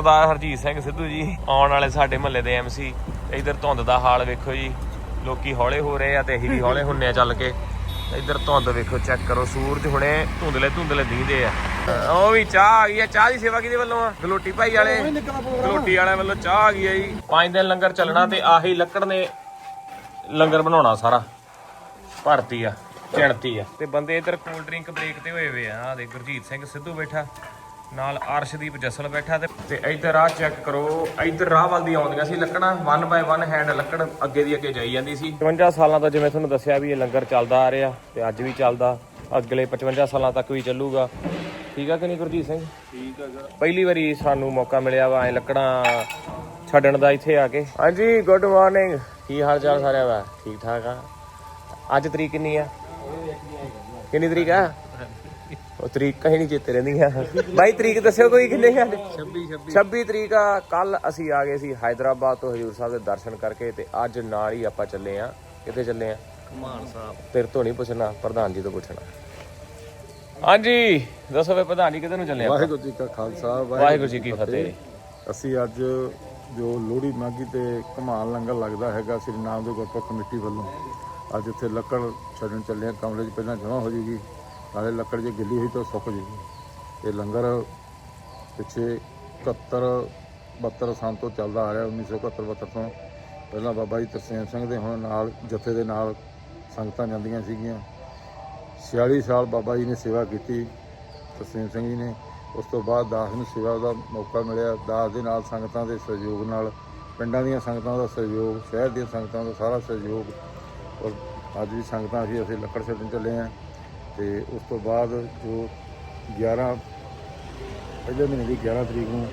ਸਰਦਾਰ ਹਰਜੀਤ ਸਿੰਘ ਸਿੱਧੂ ਜੀ ਆਉਣ ਵਾਲੇ ਸਾਡੇ ਮਹੱਲੇ ਦੇ ਐਮਸੀ ਇਧਰ ਧੁੰਦ ਦਾ ਹਾਲ ਵੇਖੋ ਜੀ। ਲੋਕੀ ਹੌਲੇ ਹੋ ਰਹੇ ਆ ਤੇ ਅਸੀਂ ਵੀ ਹੌਲੇ ਹੁੰਨੇ ਆ ਚੱਲ ਕੇ। ਇਧਰ ਧੁੰਦ ਵੇਖੋ ਚੈੱਕ ਕਰੋ। ਸੂਰਜ ਹੁਣੇ ਧੁੰਦਲੇ ਧੁੰਦਲੇ ਦੀਂਦੇ ਆ। ਉਹ ਵੀ ਚਾਹ ਆ ਗਈ ਆ। ਚਾਹ ਦੀ ਸੇਵਾ ਕਿਹਦੇ ਵੱਲੋਂ ਆ? ਗਲੋਟੀ ਭਾਈ ਵਾਲੇ। ਗਲੋਟੀ ਵਾਲਿਆਂ ਵੱਲੋਂ ਚਾਹ ਆ ਗਈ ਆ ਜੀ। ਪੰਜ ਦਿਨ ਲੰਗਰ ਚੱਲਣਾ ਤੇ ਆਹੀ ਲੱਕੜ ਨੇ ਲੰਗਰ ਬਣਾਉਣਾ ਸਾਰਾ। ਭਰਤੀ ਆ ਚਿਣਤੀ ਆ। ਤੇ ਬੰਦੇ ਇਧਰ ਕੋਲਡ ਡਰਿੰਕ ਬ੍ਰੇਕ ਤੇ ਹੋਏ ਵੇ ਆ। ਆ ਦੇ ਗੁਰਜੀਤ ਸਿੰਘ ਸਿੱਧੂ ਬੈਠਾ। ਨਾਲ ਅਰਸ਼ਦੀਪ ਜਸਲ ਬੈਠਾ ਤੇ ਤੇ ਇਧਰ ਆ ਚੈੱਕ ਕਰੋ। ਇਧਰ ਰਾਹ ਵੱਲ ਦੀ ਆਉਂਦੀਆਂ ਸੀ ਲੱਕੜਾਂ। 1 ਬਾਏ 1 ਹੈਂਡ ਲੱਕੜ ਅੱਗੇ ਦੀ ਅੱਗੇ ਜਾਈ ਜਾਂਦੀ ਸੀ। 55 ਸਾਲਾਂ ਤੋਂ ਜਿਵੇਂ ਤੁਹਾਨੂੰ ਦੱਸਿਆ ਵੀ ਇਹ ਲੰਗਰ ਚੱਲਦਾ ਆ ਰਿਹਾ ਤੇ ਅੱਜ ਵੀ ਚੱਲਦਾ। ਅਗਲੇ 55 ਸਾਲਾਂ ਤੱਕ ਵੀ ਚੱਲੂਗਾ। ਠੀਕ ਆ ਕਿ ਨਹੀਂ ਗੁਰਜੀਤ ਸਿੰਘ? ਠੀਕ ਆ ਪਹਿਲੀ ਵਾਰੀ ਸਾਨੂੰ ਮੌਕਾ ਮਿਲਿਆ ਵਾ ਐ ਲੱਕੜਾਂ ਛੱਡਣ ਦਾ ਇੱਥੇ ਆ ਕੇ। ਹਾਂਜੀ ਗੁੱਡ ਮਾਰਨਿੰਗ ਕੀ ਹਾਲ ਚਾਲ ਸਾਰਿਆਂ ਦਾ? ਠੀਕ ਠਾਕ ਆ? ਅੱਜ ਤਰੀਕ ਕਿੰਨੀ ਆ? ਕਿੰਨੀ ਤਰੀਕ ਆ? ਉਹ ਤਰੀਕਾਂ ਹੀ ਨਹੀਂ ਚੇਤੇ ਰਹਿੰਦੀਆਂ। ਬਾਈ ਤਰੀਕ ਦੱਸਿਓ ਕੋਈ ਕਿੰਨੇ ਆ? 26 26 ਤਰੀਕ ਆ ਕੱਲ ਅਸੀਂ ਆ ਗਏ ਸੀ ਹైదరాబాద్ ਤੋਂ ਹਜੂਰ ਸਾਹਿਬ ਦੇ ਦਰਸ਼ਨ ਕਰਕੇ ਤੇ ਅੱਜ ਨਾਲ ਹੀ ਆਪਾਂ ਚੱਲੇ ਆ। ਕਿੱਥੇ ਚੱਲੇ ਆ? ਕਮਾਨ ਸਾਹਿਬ। ਤੇਰੇ ਤੋਂ ਨਹੀਂ ਪੁੱਛਣਾ ਪ੍ਰਧਾਨ ਜੀ ਤੋਂ ਪੁੱਛਣਾ। ਹਾਂਜੀ ਦੱਸੋ ਵੇ ਪ੍ਰਧਾਨ ਜੀ ਕਿੱਧਰ ਨੂੰ ਚੱਲੇ ਆ ਵਾਹਿਗੁਰੂ ਜੀ ਕਾ ਖਾਲਸਾ ਵਾਹਿਗੁਰੂ ਜੀ ਕੀ ਫਤਿਹ। ਅਸੀਂ ਅੱਜ ਜੋ ਲੋਹੜੀ ਮਾਗੀ ਤੇ ਕਮਾਨ ਲੰਗਰ ਲੱਗਦਾ ਹੈਗਾ ਸ੍ਰੀ ਨਾਮ ਦੇ ਗੁਰਪੁਰਬ ਕਮੇਟੀ ਵੱਲੋਂ। ਅੱਜ ਉੱਥੇ ਲੱਕੜ ਛੱਡਣ ਚੱਲੇ ਆ ਕਮਰੇ 'ਚ ਪਹਿਲਾਂ ਜਮਾ ਹੋ ਜੂਗੀ ਨਾਲੇ ਲੱਕੜ ਜੇ ਗਿੱਲੀ ਹੋਈ ਤਾਂ ਸੁੱਕ ਜੂਗੀ ਇਹ ਲੰਗਰ ਪਿੱਛੇ 71 72 ਸਾਲ ਤੋਂ ਚੱਲਦਾ ਆ ਰਿਹਾ 1971 72 ਤੋਂ। ਪਹਿਲਾਂ ਬਾਬਾ ਜੀ ਤਰਸੇਮ ਸਿੰਘ ਦੇ ਹੁਣ ਨਾਲ, ਜਥੇ ਦੇ ਨਾਲ ਸੰਗਤਾਂ ਜਾਂਦੀਆਂ ਸੀਗੀਆਂ। 46 ਸਾਲ ਬਾਬਾ ਜੀ ਨੇ ਸੇਵਾ ਕੀਤੀ, ਤਰਸੇਮ ਸਿੰਘ ਜੀ ਨੇ। ਉਸ ਤੋਂ ਬਾਅਦ ਦਾਸ ਨੂੰ ਸੇਵਾ ਦਾ ਮੌਕਾ ਮਿਲਿਆ। ਦਾਸ ਦੇ ਨਾਲ ਸੰਗਤਾਂ ਦੇ ਸਹਿਯੋਗ ਨਾਲ, ਪਿੰਡਾਂ ਦੀਆਂ ਸੰਗਤਾਂ ਦਾ ਸਹਿਯੋਗ, ਸ਼ਹਿਰ ਦੀਆਂ ਸੰਗਤਾਂ ਦਾ ਸਾਰਾ ਸਹਿਯੋਗ। ਔਰ ਅੱਜ ਵੀ ਸੰਗਤਾਂ ਅਸੀਂ ਅਸੀਂ ਲੱਕੜ ਛੱਡਣ ਚੱਲੇ ਹਾਂ। ਤੇ ਉਸ ਤੋਂ ਬਾਅਦ ਜੋ 11 ਪਹਿਲੇ ਮਹੀਨੇ ਦੀ 11 ਤਰੀਕ ਨੂੰ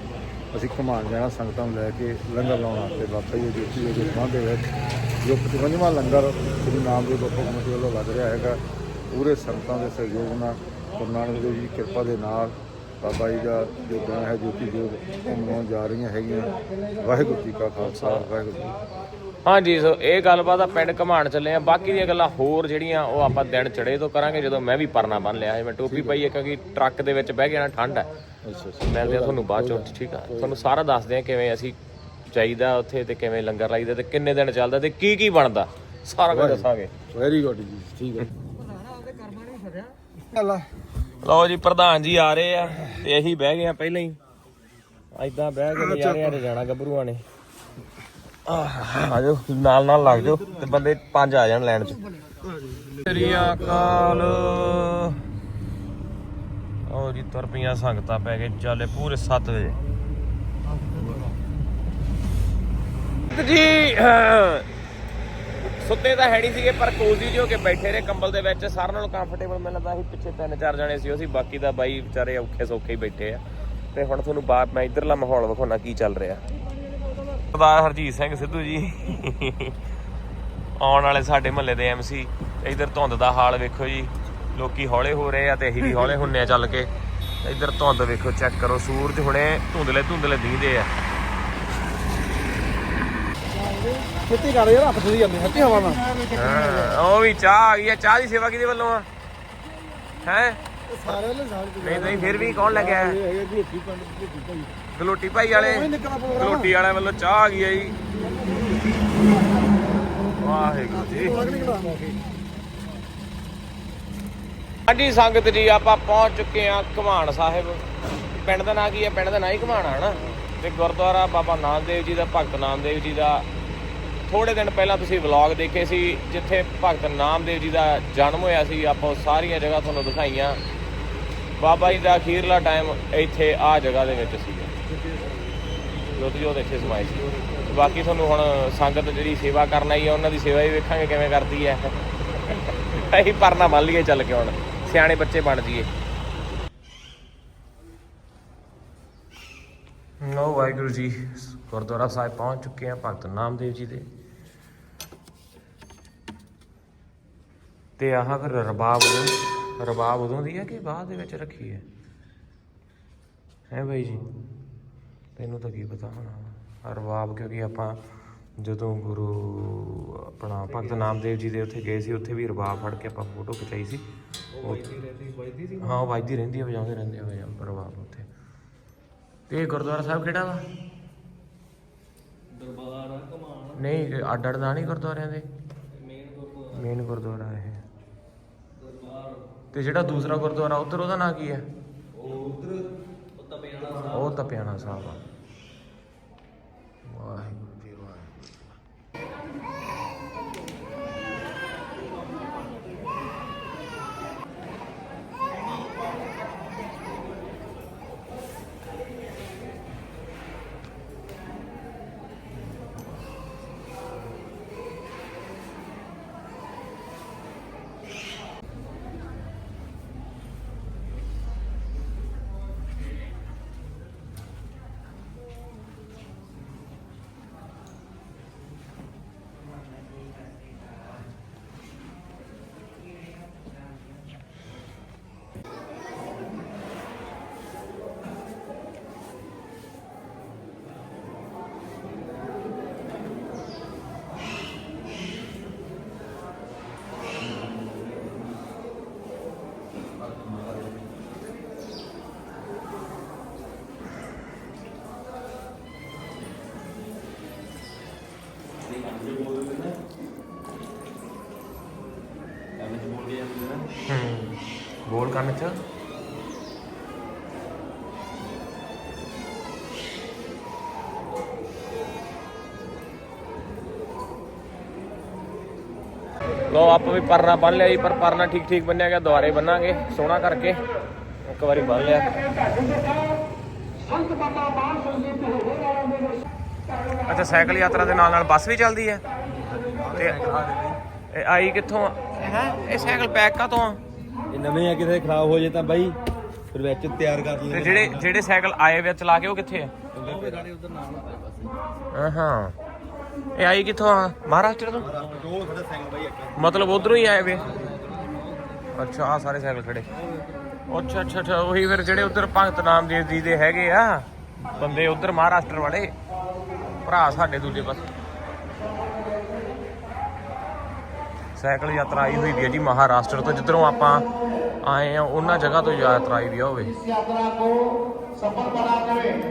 ਅਸੀਂ ਘੁਮਾਣ ਜਾਣਾ ਸੰਗਤਾਂ ਨੂੰ ਲੈ ਕੇ ਲੰਗਰ ਲਾਉਣਾ ਤੇ ਬਾਬਾ ਜੀ ਜੋਤੀ ਦੇ ਸੰਬੰਧ ਦੇ ਵਿੱਚ, ਜੋ 55ਵਾਂ ਲੰਗਰ ਸ੍ਰੀ ਨਾਮ ਦੇ ਗੁਰਪੁਰਬ ਕਮੇਟੀ ਵੱਲੋਂ ਲੱਗ ਰਿਹਾ ਹੈਗਾ, ਪੂਰੇ ਸੰਗਤਾਂ ਦੇ ਸਹਿਯੋਗ ਨਾਲ, ਗੁਰੂ ਨਾਨਕ ਦੇਵ ਜੀ ਦੀ ਕਿਰਪਾ ਦੇ ਨਾਲ ਬਾਬਾ ਜੀ ਦਾ ਜੋ ਗਾਂ ਹੈ ਜੋਤੀ ਜੋਤ ਉਹ ਮਨਾਉਣ ਜਾ ਰਹੀਆਂ ਹੈਗੀਆਂ। ਵਾਹਿਗੁਰੂ ਜੀ ਕਾ ਖਾਲਸਾ, ਵਾਹਿਗੁਰੂ ਜੀ ਹਾਂਜੀ ਸੋ ਇਹ ਗੱਲਬਾਤ ਆ ਪਿੰਡ ਘਮਾਣ ਚੱਲੇ ਆ। ਬਾਕੀ ਦੀਆਂ ਗੱਲਾਂ ਹੋਰ ਜਿਹੜੀਆਂ ਉਹ ਆਪਾਂ ਦਿਨ ਚੜੇ ਤੋਂ ਕਰਾਂਗੇ ਜਦੋਂ ਮੈਂ ਵੀ ਪਰਨਾ ਬੰਨ ਲਿਆ। ਹੈ ਮੈਂ ਟੋਪੀ ਪਾਈ ਹੈ ਕਿਉਂਕਿ ਟਰੱਕ ਦੇ ਵਿੱਚ ਬਹਿ ਗਿਆ ਨਾ ਠੰਡ ਹੈ ਮਿਲਦੇ ਆ ਤੁਹਾਨੂੰ ਬਾਅਦ ਚੋਂ ਠੀਕ ਆ। ਤੁਹਾਨੂੰ ਸਾਰਾ ਦੱਸਦੇ ਆ ਕਿਵੇਂ ਅਸੀਂ ਜਾਈਦਾ ਉੱਥੇ ਤੇ ਕਿਵੇਂ ਲੰਗਰ ਲਾਈਦਾ ਤੇ ਕਿੰਨੇ ਦਿਨ ਚੱਲਦਾ ਤੇ ਕੀ ਕੀ ਬਣਦਾ। ਸਾਰਾ ਕੁਝ ਦੱਸਾਂਗੇ। ਵੈਰੀ ਗੁੱਡ ਜੀ ਠੀਕ ਹੈ ਲਓ ਜੀ ਪ੍ਰਧਾਨ ਜੀ ਆ ਰਹੇ ਆ ਤੇ ਇਹੀ ਬਹਿ ਗਏ ਆ ਪਹਿਲਾਂ ਹੀ। ਐਦਾਂ ਬਹਿ ਕੇ ਨਜ਼ਾਰੇ ਆ ਜਾਣਾ ਗੱਭਰੂਆਂ ਨੇ। ਆ ਜਾਓ ਨਾਲ ਨਾਲ ਲੱਗ ਜਾਓ ਤੇ ਬੰਦੇ ਪੰਜ ਆ ਜਾਣ ਲੈਣ ਚ। ਸ੍ਰੀ ਅਕਾਲ। ਉਹ ਜੀ ਤੁਰ ਪਈਆਂ ਸੰਗਤਾਂ ਪੈ ਗਏ ਚੱਲੇ ਪੂਰੇ 7 ਵਜੇ। ਜੀ ਸੁੱਤੇ ਤਾਂ ਹੈ ਨਹੀਂ ਸੀਗੇ ਪਰ ਕੋਜ਼ੀ ਜਿਹੇ ਕੇ ਬੈਠੇ ਰਹੇ ਕੰਬਲ ਦੇ ਵਿੱਚ। ਸਾਰਿਆਂ ਨਾਲੋਂ ਕੰਫਰਟੇਬਲ ਮੈਨੂੰ ਲੱਗਦਾ ਸੀ ਪਿੱਛੇ ਤਿੰਨ ਚਾਰ ਜਣੇ ਸੀ ਉਹ ਸੀ ਬਾਕੀ ਦਾ ਬਾਈ ਵਿਚਾਰੇ ਔਖੇ ਸੌਖੇ ਹੀ ਬੈਠੇ ਆ। ਤੇ ਹੁਣ ਤੁਹਾਨੂੰ ਬਾਅਦ ਮੈਂ ਇਧਰਲਾ ਮਾਹੌਲ ਵਿਖਾਉਣਾ ਕੀ ਚੱਲ ਰਿਹਾ। ਸਰਦਾਰ ਹਰਜੀਤ ਸਿੰਘ ਸਿੱਧੂ ਜੀ। ਆਉਣ ਵਾਲੇ ਸਾਡੇ ਮਹੱਲੇ ਦੇ ਐਮਸੀ ਇਧਰ ਧੁੰਦ ਦਾ ਹਾਲ ਵੇਖੋ ਜੀ। ਲੋਕੀ ਹੌਲੇ ਹੋ ਰਹੇ ਆ ਤੇ ਅਸੀਂ ਵੀ ਹੌਲੇ ਹੁੰਨੇ ਆ ਚੱਲ ਕੇ। ਇਧਰ ਧੁੰਦ ਵੇਖੋ ਚੈੱਕ ਕਰੋ। ਸੂਰਜ ਹੁਣੇ ਧੁੰਦਲੇ ਧੁੰਦਲੇ ਦੀਂਦੇ ਆ। ਖੇਤੀ ਕਰ ਯਾਰ ਹੱਥ ਦੀ ਜਾਂਦੀ ਹੱਥੀ ਹਵਾ ਨਾਲ। ਹਾਂ, ਉਹ ਵੀ ਚਾਹ ਆ ਗਈ ਆ। ਚਾਹ ਦੀ ਸੇਵਾ ਕਿਹਦੇ ਵੱਲੋਂ ਆ? ਹੈ? ਸਾਰੇ ਵਾਲੇ ਸਾਲ ਨਹੀਂ ਨਹੀਂ ਫਿਰ ਵੀ ਕੌਣ ਲੱਗਿਆ ਹੈ? ਹੈਗੇ ਪਿੰਡ ਭਾਈ। ਗਲੋਟੀ ਭਾਈ ਵਾਲੇ। ਨਿਕਲਣਾ ਗਲੋਟੀ ਵਾਲਿਆਂ ਵੱਲੋਂ ਚਾਹ ਆ ਗਈ ਆ ਜੀ। ਵਾਹਿਗੁਰੂ ਜੀ। ਹਾਂਜੀ ਸੰਗਤ ਜੀ ਆਪਾਂ ਪਹੁੰਚ ਚੁੱਕੇ ਆ ਘਮਾਣ ਸਾਹਿਬ। ਪਿੰਡ ਦਾ ਨਾਂ ਕੀ ਹੈ? ਪਿੰਡ ਦਾ ਨਾਂ ਹੀ ਘਮਾਣਾ ਹੈ ਨਾ? ਤੇ ਗੁਰਦੁਆਰਾ ਬਾਬਾ ਨਾਮਦੇਵ ਜੀ ਦਾ ਭਗਤ ਨਾਮਦੇਵ ਜੀ ਦਾ। ਥੋੜੇ ਦਿਨ ਪਹਿਲਾਂ ਤੁਸੀਂ ਵਲੌਗ ਦੇਖੇ ਸੀ ਜਿੱਥੇ ਭਗਤ ਨਾਮਦੇਵ ਜੀ ਦਾ ਜਨਮ ਹੋਇਆ ਸੀ। ਆਪਾਂ ਉਹ ਸਾਰੀਆਂ ਜਗ੍ਹਾ ਤੁਹਾਨੂੰ ਦਿਖਾਈਆਂ। ਬਾਬਾ ਜੀ ਦਾ ਅਖੀਰਲਾ ਟਾਈਮ ਇੱਥੇ ਆ ਜਗ੍ਹਾ ਦੇ ਵਿੱਚ ਸੀਗਾ। ਜੋਤੀ ਜੋਤ ਇੱਥੇ ਸਮਾਈ ਸੀ। ਬਾਕੀ ਤੁਹਾਨੂੰ ਹੁਣ ਸੰਗਤ ਜਿਹੜੀ ਸੇਵਾ ਕਰਨ ਆਈ ਹੈ ਉਹਨਾਂ ਦੀ ਸੇਵਾ ਹੀ ਵੇਖਾਂਗੇ ਕਿਵੇਂ ਕਰਦੀ ਹੈ ਅਸੀਂ ਪਰਨਾ ਬੰਨ ਲਈਏ ਚੱਲ ਕੇ ਹੁਣ। ਸਿਆਣੇ ਬੱਚੇ ਬਣ ਜਾਈਏ। ਲੋ ਵਾਹਿਗੁਰੂ ਜੀ, ਗੁਰਦੁਆਰਾ ਸਾਹਿਬ ਪਹੁੰਚ ਚੁੱਕੇ ਆ ਭਗਤ ਨਾਮਦੇਵ ਜੀ ਦੇ। ਤੇ ਆਹ ਫਿਰ ਰਬਾਬ ਉਦੋਂ ਰਬਾਬ ਉਦੋਂ ਦੀ ਹੈ ਕਿ ਬਾਅਦ ਦੇ ਵਿੱਚ ਰੱਖੀ ਹੈ? ਹੈ ਬਾਈ ਜੀ? ਤੈਨੂੰ ਤਾਂ ਕੀ ਪਤਾ ਹੋਣਾ ਰਬਾਬ ਕਿਉਂਕਿ ਆਪਾਂ ਜਦੋਂ ਗੁਰੂ ਆਪਣਾ ਭਗਤ ਨਾਮਦੇਵ ਜੀ ਦੇ ਉੱਥੇ ਗਏ ਸੀ ਉੱਥੇ ਵੀ ਰਬਾਬ ਫੜ ਕੇ ਆਪਾਂ ਫੋਟੋ ਖਿਚਾਈ ਸੀ। ਉਹ ਹਾਂ ਵੱਜਦੀ ਰਹਿੰਦੀ ਹੈ ਵਜਾਉਂਦੇ ਰਹਿੰਦੇ ਆ ਵਜਾ- ਰਬਾਬ ਉੱਥੇ। ਤੇ ਇਹ ਗੁਰਦੁਆਰਾ ਸਾਹਿਬ ਕਿਹੜਾ ਵਾ? ਦਰਬਾਰ ਕਮਾਨ ਨਹੀਂ ਅੱਡ ਅੱਡ ਦਾ ਨਹੀਂ ਗੁਰਦੁਆਰਿਆਂ ਦੇ? ਮੇਨ ਗੁਰਦੁਆਰਾ। ਮੇਨ ਗੁਰਦੁਆਰਾ ਇਹ। ਤੇ ਜਿਹੜਾ ਦੂਸਰਾ ਗੁਰਦੁਆਰਾ ਉੱਧਰ ਉਹਦਾ ਨਾਂ ਕੀ ਹੈ? ਉਹ ਉਧਰ ਉਹ ਤਪਿਆਣਾ ਸਾਹਿਬ। ਉਹ ਤਪਿਆਣਾ ਸਾਹਿਬ ਆ। ਬੋਲ ਕੰਨ ਚ? ਲੋ ਆਪਾਂ ਵੀ ਪਰਨਾ ਬੰਨ ਲਿਆ ਜੀ ਪਰ ਪਰਨਾ ਠੀਕ ਠੀਕ ਬੰਨਿਆ ਗਿਆ ਦੁਬਾਰੇ ਬੰਨਾਂਗੇ ਸੋਹਣਾ ਕਰਕੇ। ਇੱਕ ਵਾਰੀ ਬੰਨ ਲਿਆ। ਅੱਛਾ ਸਾਈਕਲ ਯਾਤਰਾ ਦੇ ਨਾਲ ਨਾਲ ਬੱਸ ਵੀ ਚੱਲਦੀ ਹੈ? ਤੇ ਇਹ ਆਈ ਕਿੱਥੋਂ ਹੈ ਇਹ ਸਾਈਕਲ ਪੈਕ ਕਾ ਤੋਂ ਆ? ਇਹ ਨਵੇਂ ਆ ਕਿਤੇ ਖਰਾਬ ਹੋ ਜੇ ਤਾਂ ਬਾਈ ਫਿਰ ਵਿੱਚ ਤਿਆਰ ਕਰ ਤੇ ਲੈਂਦੇ ਜਿਹੜੇ ਜਿਹੜੇ ਸਾਈਕਲ ਆਏ ਵੇ ਚਲਾ ਕੇ ਉਹ ਕਿੱਥੇ ਆ? ਹਾਂ ਇਹ ਆਈ ਕਿੱਥੋਂ ਆ? ਮਹਾਰਾਸ਼ਟਰ ਤੋਂ? ਉਹ ਖੜਾ ਸਾਈਕਲ ਬਾਈ ਅੱਗੇ ਮਤਲਬ ਉਧਰੋਂ ਹੀ ਆਏ ਵੇ। ਅੱਛਾ ਆ ਸਾਰੇ ਸਾਈਕਲ ਖੜੇ। ਅੱਛਾ ਅੱਛਾ ਅੱਛਾ ਉਹੀ ਫਿਰ ਜਿਹੜੇ ਉਧਰ ਭਗਤ ਨਾਮਦੇਵ ਜੀ ਦੇ ਹੈਗੇ ਆ ਬੰਦੇ ਉਧਰ ਮਹਾਰਾਸ਼ਟਰ ਵਾਲੇ ਭਰਾ ਸਾਡੇ ਦੂਜੇ ਪਾਸੇ। ਸਾਈਕਲ ਯਾਤਰਾ ਆਈ ਹੋਈ ਵੀ ਹੈ ਜੀ ਮਹਾਰਾਸ਼ਟਰ ਤੋਂ, ਜਿੱਧਰੋਂ ਆਪਾਂ ਆਏ ਆ ਉਹਨਾਂ ਜਗ੍ਹਾ ਤੋਂ ਯਾਤਰਾ ਆਈ ਵੀ ਹੋਵੇ। ਇਸ ਯਾਤਰਾ ਕੋ ਸਫਲ ਬਣਾਉਣ ਵਿੱਚ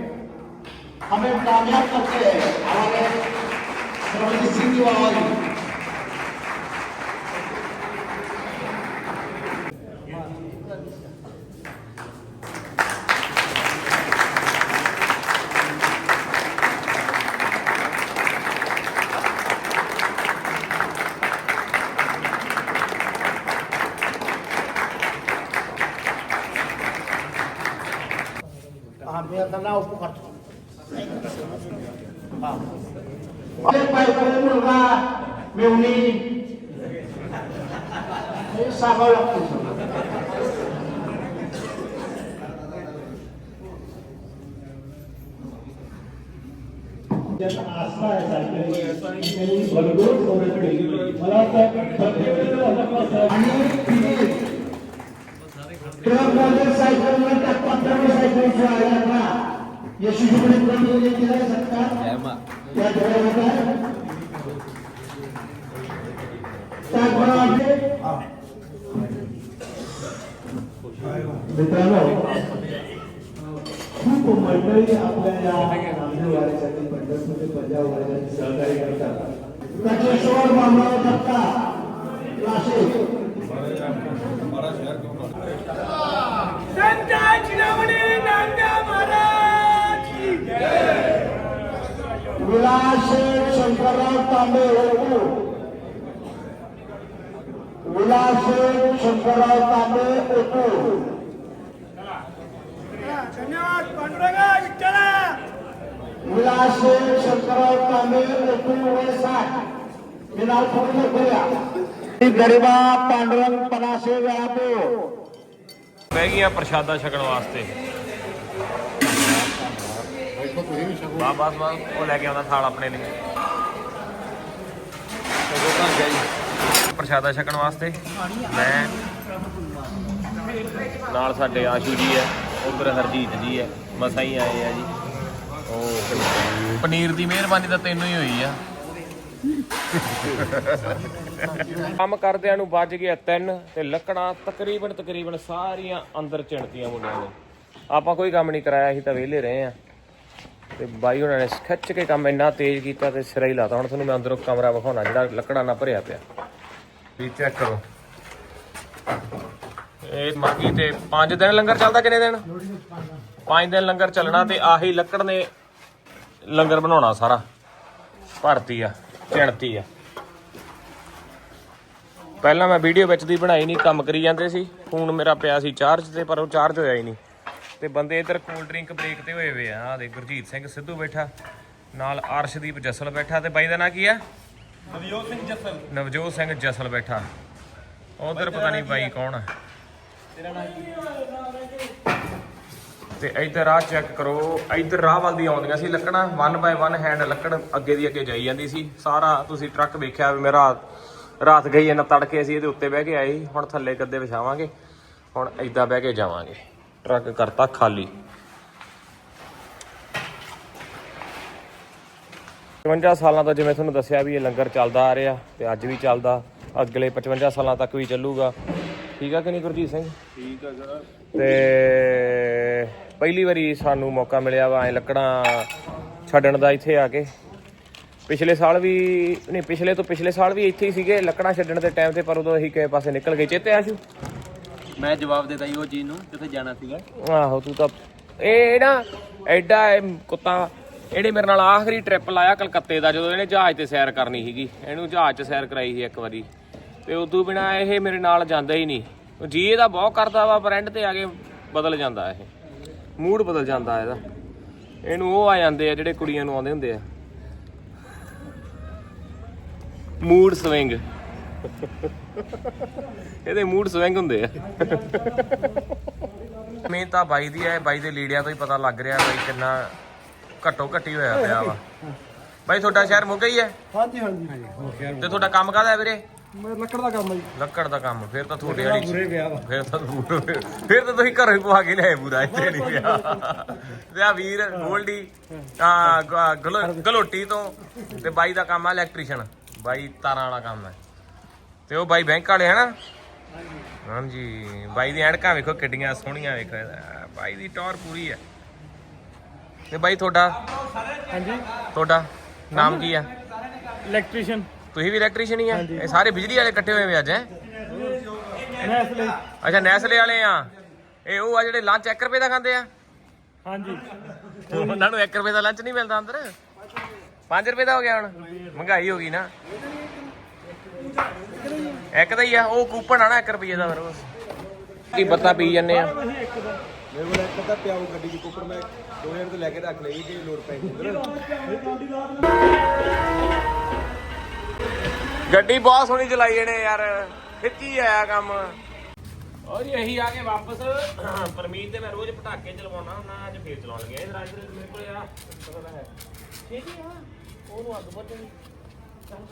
ਹਮੇ ਕਾਮਯਾਬ ਕਰਤੇ ਹੈ ਹਮਾਰੇ ਸਰਵਜੀਤ ਸਿੰਘ ਜੀ ਵਾਲੀ घेऊन येईल सांगावं लागतो आस्था आहे त्यांनी भरपूर सोडकडे मला यशस्वीपणे क्रम केला सत्ता त्या धोरणाचा मित्रांनो खूप मंडळी आपल्या या नामदेव वारीसाठी पंढरपूरचे पंजाब वारीसाठी सहकार्य करतात. कचेश्वर मामला दत्ता नाशिक विलास शंकरराव तांबे ओळखू. विलास शंकरराव तांबे ओळखू. विलास शंकरराव तांबे ओळखू वय साठ मी नाव पूर्ण करूया गरिबा पांडुरंग पनासे व्यापो ਬਹਿ ਗਈਆਂ ਪ੍ਰਸ਼ਾਦਾ ਛਕਣ ਵਾਸਤੇ ਬਾ ਬਸ ਬਸ ਉਹ ਲੈ ਕੇ ਆਉਂਦਾ ਥਾਲ ਆਪਣੇ ਲਈ ਪ੍ਰਸ਼ਾਦਾ ਛਕਣ ਵਾਸਤੇ ਮੈਂ ਨਾਲ ਸਾਡੇ ਆਸ਼ੂ ਜੀ ਹੈ ਉਧਰ ਹਰਜੀਤ ਜੀ ਹੈ ਮਸਾਂ ਹੀ ਆਏ ਆ ਜੀ। ਉਹ ਪਨੀਰ ਦੀ ਮਿਹਰਬਾਨੀ ਤਾਂ ਤੈਨੂੰ ਹੀ ਹੋਈ ਆ। ਕੰਮ ਕਰਦਿਆਂ ਨੂੰ ਵੱਜ ਗਿਆ ਤਿੰਨ ਤੇ ਲੱਕੜਾਂ ਤਕਰੀਬਨ ਤਕਰੀਬਨ ਸਾਰੀਆਂ ਅੰਦਰ ਚਿਣਤੀਆਂ ਮੁੰਡਿਆਂ ਨੇ। ਆਪਾਂ ਕੋਈ ਕੰਮ ਨਹੀਂ ਕਰਾਇਆ ਅਸੀਂ ਤਾਂ ਵਿਹਲੇ ਰਹੇ ਆ। ਤੇ ਬਾਈ ਉਹਨਾਂ ਨੇ ਖਿੱਚ ਕੇ ਕੰਮ ਇੰਨਾ ਤੇਜ਼ ਕੀਤਾ ਤੇ ਸਿਰਾ ਹੀ ਲਾਤਾ। ਹੁਣ ਤੁਹਾਨੂੰ ਮੈਂ ਅੰਦਰੋਂ ਕਮਰਾ ਵਿਖਾਉਣਾ ਜਿਹੜਾ ਲੱਕੜਾਂ ਨਾਲ ਭਰਿਆ ਪਿਆ। ਵੀ ਚੈੱਕ ਕਰੋ। ਇਹ ਮਾਗੀ ਤੇ 5 ਦਿਨ ਲੰਗਰ ਚੱਲਦਾ ਕਿੰਨੇ ਦਿਨ? 5 ਦਿਨ ਲੰਗਰ ਚੱਲਣਾ ਤੇ ਆਹੀ ਲੱਕੜ ਨੇ ਲੰਗਰ ਬਣਾਉਣਾ ਸਾਰਾ। ਭਰਤੀ ਆ ਚਿਣਤੀ ਆ। ਪਹਿਲਾਂ ਮੈਂ ਵੀਡੀਓ ਵਿੱਚ ਦੀ ਬਣਾਈ ਨਹੀਂ ਕੰਮ ਕਰੀ ਜਾਂਦੇ ਸੀ। ਫੋਨ ਮੇਰਾ ਪਿਆ ਸੀ ਚਾਰਜ ਤੇ ਪਰ ਉਹ ਚਾਰਜ ਹੋਇਆ ਹੀ ਨਹੀਂ। ਤੇ ਬੰਦੇ ਇੱਧਰ ਕੋਲਡ ਡਰਿੰਕ ਬ੍ਰੇਕ ਤੇ ਹੋਏ ਵੇ ਆ। ਆਹ ਦੇ ਗੁਰਜੀਤ ਸਿੰਘ ਸਿੱਧੂ ਬੈਠਾ। ਨਾਲ ਅਰਸ਼ਦੀਪ ਜਸਲ ਬੈਠਾ ਤੇ ਬਾਈ ਦਾ ਨਾਂ ਕੀ ਆ? ਨਵਜੋਤ ਸਿੰਘ ਜਸਲ। ਨਵਜੋਤ ਸਿੰਘ ਜਸਲ ਬੈਠਾ। ਉਧਰ ਪਤਾ ਨਹੀਂ ਬਾਈ ਕੌਣ ਆ। ਤੇ ਇੱਧਰ ਆ ਚੈੱਕ ਕਰੋ, ਇੱਧਰ ਰਾਹ ਵੱਲ ਦੀ ਆਉਂਦੀਆਂ ਸੀ ਲੱਕੜਾਂ 1 ਬਾਏ 1 ਹੈਂਡ ਲੱਕੜ ਅੱਗੇ ਦੀ ਅੱਗੇ ਜਾਈ ਜਾਂਦੀ ਸੀ। ਸਾਰਾ ਤੁਸੀਂ ਟਰੱਕ ਵੇਖਿਆ ਵੀ ਮੇਰਾ ਰਾਤ ਗਈ ਇਹਨਾਂ ਤੜਕੇ ਅਸੀਂ ਇਹਦੇ ਉੱਤੇ ਬਹਿ ਕੇ ਆਏ ਸੀ। ਹੁਣ ਥੱਲੇ ਗੱਦੇ ਵਿਛਾਵਾਂਗੇ। ਹੁਣ ਏਦਾਂ ਬਹਿ ਕੇ ਜਾਵਾਂਗੇ। ਟਰੱਕ ਕਰਤਾ ਖਾਲੀ। 55 ਸਾਲਾਂ ਤੋਂ ਜਿਵੇਂ ਤੁਹਾਨੂੰ ਦੱਸਿਆ ਵੀ ਇਹ ਲੰਗਰ ਚੱਲਦਾ ਆ ਰਿਹਾ ਤੇ ਅੱਜ ਵੀ ਚੱਲਦਾ। ਅਗਲੇ 55 ਸਾਲਾਂ ਤੱਕ ਵੀ ਚੱਲੂਗਾ। ਠੀਕ ਆ ਕਿ ਨਹੀਂ ਗੁਰਜੀਤ ਸਿੰਘ? ਠੀਕ ਆ ਸਰ। ਤੇ ਪਹਿਲੀ ਵਾਰੀ ਸਾਨੂੰ ਮੌਕਾ ਮਿਲਿਆ ਵਾ ਐ ਲੱਕੜਾਂ ਛੱਡਣ ਦਾ ਇੱਥੇ ਆ ਕੇ। ਪਿਛਲੇ ਸਾਲ ਵੀ ਨਹੀਂ ਪਿਛਲੇ ਤੋਂ ਪਿਛਲੇ ਸਾਲ ਵੀ ਇੱਥੇ ਹੀ ਸੀਗੇ ਲੱਕੜਾਂ ਛੱਡਣ ਦੇ ਟਾਈਮ ਤੇ ਪਰ ਉਦੋਂ ਅਸੀਂ ਕਿਸੇ ਪਾਸੇ ਨਿਕਲ ਗਏ। ਚੇਤੇ ਆਸ਼ੂ ਮੈਂ ਜਵਾਬ ਦੇਤਾ ਜੀ ਉਹ ਚੀਜ਼ ਨੂੰ ਕਿੱਥੇ ਜਾਣਾ ਸੀਗਾ। ਆਹੋ ਤੂੰ ਤਾਂ ਇਹ ਨਾ ਐਡਾ ਇਹ ਕੁੱਤਾ ਇਹਨੇ ਮੇਰੇ ਨਾਲ ਆਖਰੀ ਟ੍ਰਿਪ ਲਾਇਆ ਕਲਕੱਤੇ ਦਾ ਜਦੋਂ ਇਹਨੇ ਜਹਾਜ਼ ਤੇ ਸੈਰ ਕਰਨੀ ਸੀਗੀ। ਇਹਨੂੰ ਜਹਾਜ਼ 'ਚ ਸੈਰ ਕਰਾਈ ਸੀ ਇੱਕ ਵਾਰੀ। ਤੇ ਉਦੋਂ ਬਿਨਾ ਇਹ ਮੇਰੇ ਨਾਲ ਜਾਂਦਾ ਹੀ ਨਹੀਂ। ਜੀ ਇਹਦਾ ਬਹੁਤ ਕਰਦਾ ਵਾ ਪਰ ਐਂਡ ਤੇ ਆ ਕੇ ਬਦਲ ਜਾਂਦਾ ਇਹ। ਮੂਡ ਬਦਲ ਜਾਂਦਾ ਇਹਦਾ। ਇਹਨੂੰ ਉਹ ਆ ਜਾਂਦੇ ਆ ਜਿਹੜੇ ਕੁੜੀਆਂ ਨੂੰ ਆਉਂਦੇ ਹੁੰਦੇ ਆ। ਮੂਡ ਸਵਿੰਗ ਇਹਦੇ ਮੂਡ ਸਵਿੰਗ ਹੁੰਦੇ ਆ। ਮੇਨ ਤਾਂ ਬਾਈ ਦੀ ਹੈ ਬਾਈ ਦੇ ਲੀੜਿਆਂ ਤੋਂ ਹੀ ਪਤਾ ਲੱਗ ਰਿਹਾ ਬਾਈ ਕਿੰਨਾ ਘੱਟੋ ਘੱਟੀ ਹੋਇਆ ਪਿਆ ਵਾ। ਬਾਈ ਤੁਹਾਡਾ ਸ਼ਹਿਰ ਮੁੱਗਾ ਹੀ ਹੈ? ਹਾਂਜੀ ਹਾਂਜੀ। ਤੇ ਤੁਹਾਡਾ ਕੰਮ ਕਾਹਦਾ ਹੈ ਵੀਰੇ? ਮੈਂ ਲੱਕੜ ਦਾ ਕੰਮ ਹੈ ਜੀ। ਲੱਕੜ ਦਾ ਕੰਮ ਫਿਰ ਤਾਂ ਤੁਹਾਡੇ ਵਾਲੀ ਪੂਰੇ ਗਿਆ ਵਾ। ਫਿਰ ਤਾਂ ਪੂਰੇ- ਫਿਰ ਤਾਂ ਤੁਸੀਂ ਘਰੋਂ ਹੀ ਪਵਾ ਕੇ ਲਿਆਏ ਪੂਰਾ ਇੱਥੇ ਨਹੀਂ ਪਿਆ ਤੇ ਆ ਵੀਰ ਗੋਲਡੀ ਆ ਗਲੋਟੀ ਤੋਂ ਤੇ ਬਾਈ ਦਾ ਕੰਮ ਆ ਇਲੈਕਟ੍ਰੀਸ਼ੀਅਨ ਬਾਈ ਤਾਰਾਂ ਵਾਲਾ ਕੰਮ ਹੈ ਤੇ ਉਹ ਬਾਈ ਬੈਂਕ ਵਾਲੇ ਹਨਾ? ਹਾਂਜੀ। ਬਾਈ ਦੀ ਐਨਕਾਂ ਵੇਖੋ ਕਿੱਡੀਆਂ ਸੋਹਣੀਆਂ ਵੇਖੋ। ਬਾਈ ਦੀ ਟੌਰ ਪੂਰੀ ਹੈ ਤੇ ਬਾਈ ਤੁਹਾਡਾ? ਹਾਂਜੀ। ਤੁਹਾਡਾ ਨਾਮ ਕੀ ਆ? ਇਲੈਕਟ੍ਰੀਸ਼ੀਅਨ ਤੁਸੀਂ ਵੀ ਇਲੈਕਟ੍ਰੀਸ਼ੀਅਨ ਹੀ ਆ? ਇਹ ਸਾਰੇ ਬਿਜਲੀ ਵਾਲੇ ਇਕੱਠੇ ਹੋਏ ਵੇ ਅੱਜ ਹੈਂ? ਅੱਛਾ ਨੈਸਲੇ ਵਾਲੇ ਆ। ਇਹ ਉਹ ਆ ਜਿਹੜੇ ਲੰਚ 1 ਰੁਪਏ ਦਾ ਖਾਂਦੇ ਆ? ਹਾਂਜੀ। ਉਹਨਾਂ ਨੂੰ 1 ਰੁਪਏ ਦਾ ਲੰਚ ਨਹੀਂ ਮਿਲਦਾ ਅੰਦਰ? 5 ਰੁਪਏ ਦਾ ਹੋ ਗਿਆ ਹੁਣ। ਮਹਿੰਗਾਈ ਹੋ ਗਈ ਨਾ। ਇੱਕ ਦਾ ਹੀ ਆ ਉਹ ਕੂਪਨ ਆ ਨਾ 1 ਰੁਪਏ ਦਾ ਫਿਰ ਉਹ। ਕੀ ਬੱਤਾ ਪੀ ਜੰਨੇ ਆ? ਮੇਰੇ ਕੋਲ ਇੱਕ ਅੱਧਾ ਪਿਆ ਉਹ ਗੱਡੀ ਦੀ ਕੁੱਪਰ ਮੈਂ 2000 ਤੇ ਲੈ ਕੇ ਰੱਖ ਲਈ ਕਿ ਲੋਡ ਪੈ ਗੱਡੀ ਬਹੁਤ ਸੋਹਣੀ ਚਲਾਈ ਇਹਨੇ ਯਾਰ ਖਿੱਚੀ ਆਇਆ ਕੰਮ। ਔਰ ਇਹੀ ਆ ਕੇ ਵਾਪਸ। ਪਰਮੀਤ ਤੇ ਮੈਂ ਰੋਜ਼ ਪਟਾਕੇ ਚਲਵਾਉਣਾ ਹੁੰਦਾ ਅੱਜ ਫੇਰ ਚਲਾਉਣ ਲੱਗਿਆ ਇਹ ਰਾਜ ਮੇਰੇ ਕੋਲੇ ਆ। ਪਤਾ ਹੈ ਛੇਤੀ ਆ ਉਹਨੂੰ ਅੱਗ ਵੱਢਣੀ ਚੱਲ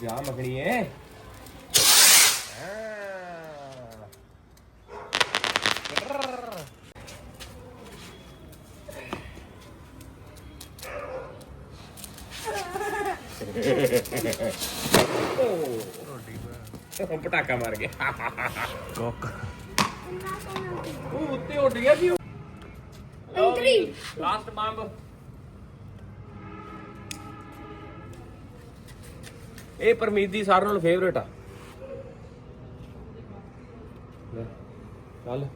ਜਾ। ਮਖਣੀ ਏ ਪਟਾਕਾ ਮਾਰ ਗਿਆ। ਕੋਕ ਉਹ ਉੱਤੇ ਉੱਡ ਗਿਆ ਸੀ ਅੰਤਰੀ ਲਾਸਟ ਬੰਬ। ਇਹ ਪਰਮੀਤ ਦੀ ਸਾਰਿਆਂ ਨਾਲੋਂ ਫੇਵਰੇਟ ਆ। ਲੈ ਚੱਲ।